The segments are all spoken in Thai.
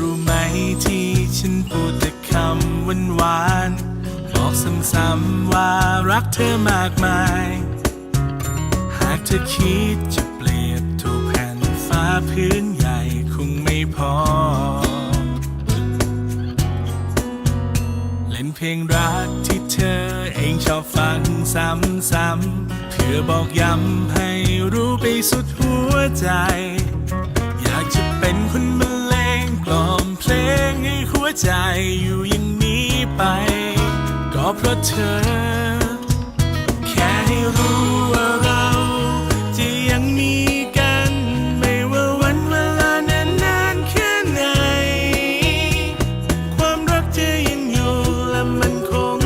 รู้ไหมที่ฉันพูดแต่คำหวานหวานๆบอกซ้ำๆว่ารักเธอมากมาย หากเธอคิดจะเปลี่ยนทุกแผ่นฟ้าพื้นใหญ่คงไม่พอ เล่นเพลงรักที่เธอเองชอบฟังซ้ำๆเพื่อบอกย้ำให้รู้ไปสุดหัวใจ อยากจะเป็นคนเลงกล่อม เพลงให้หัวใจอยู่อย่างนี้ไป ก็เพราะเธอ แค่ให้รู้ว่าเราจะยังมีกัน ไม่ว่าวันเวลานานนานแค่ไหน ความรักจะยังอยู่และมันคง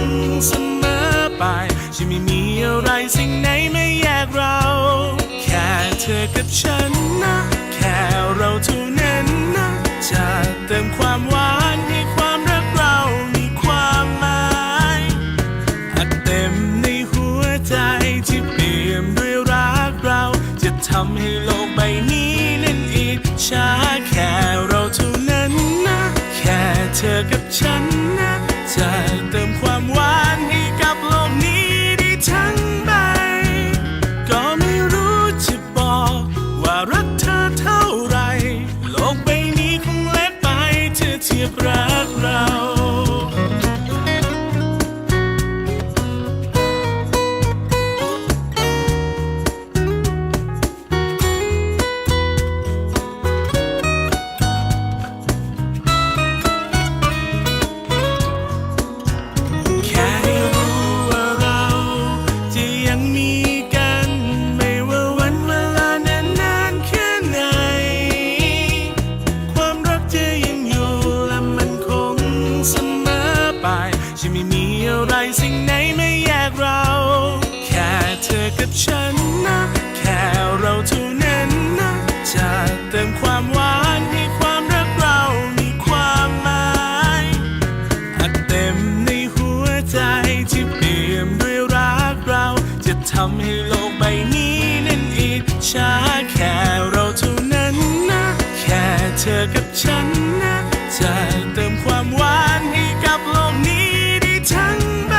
เสมอไป จะไม่มีอะไรสิ่งไหนไม่แยกเรา แค่เธอกับฉันนะำให้โลกใบนี้นั้นอิจฉาแค่เราเท่านั้นนะ แค่เธอกับฉันนะจ ใบนี้นั้นอิจฉาแค่เราเท่านั้นนะ แค่เธอกับฉันนะจะเติมความหวานให้กับโลกนี้ได้ทั้งใบ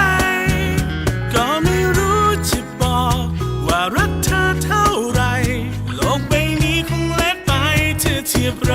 ก็ไม่รู้จะบอก ว่ารักเธอเท่าไร โลกใบนี้คงเล็กไปเธอเทียบไร